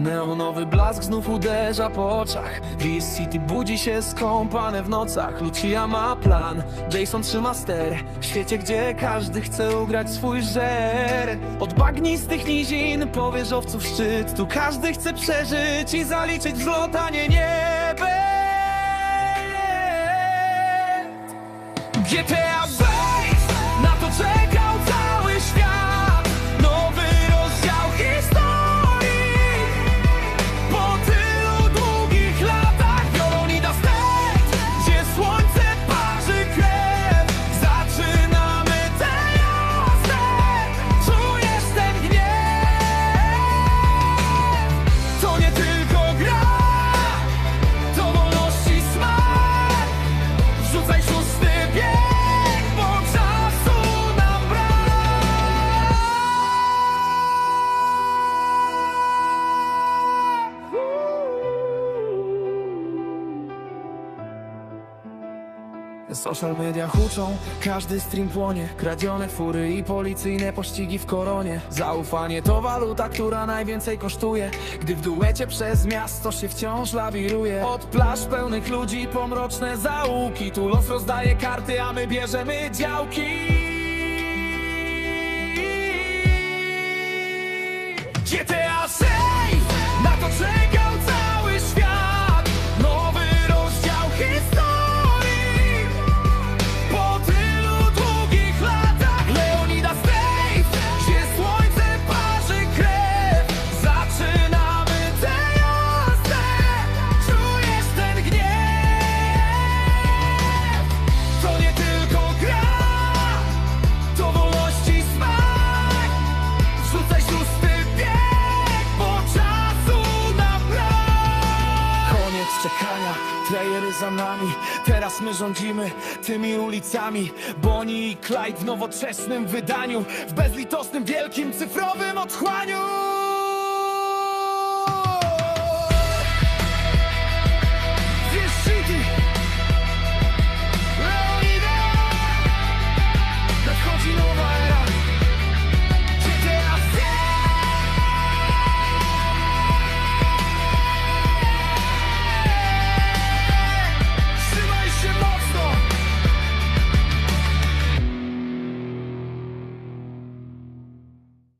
Neonowy blask znów uderza po oczach. Vice City budzi się skąpane w nocach. Lucia ma plan, Jason trzyma ster. W świecie, gdzie każdy chce ugrać swój żer. Od bagnistych nizin po wieżowców szczyt. Tu każdy chce przeżyć i zaliczyć wzlot, a nie niebem GTA Social media huczą, każdy stream płonie. Kradzione fury i policyjne pościgi w koronie. Zaufanie to waluta, która najwięcej kosztuje. Gdy w duecie przez miasto się wciąż lawiruje. Od plaż pełnych ludzi po mroczne zaułki. Tu los rozdaje karty, a my bierzemy działki trajery za nami Teraz my rządzimy tymi ulicami. Bonnie i Clyde w nowoczesnym wydaniu W bezlitosnym, wielkim, cyfrowym otchłaniu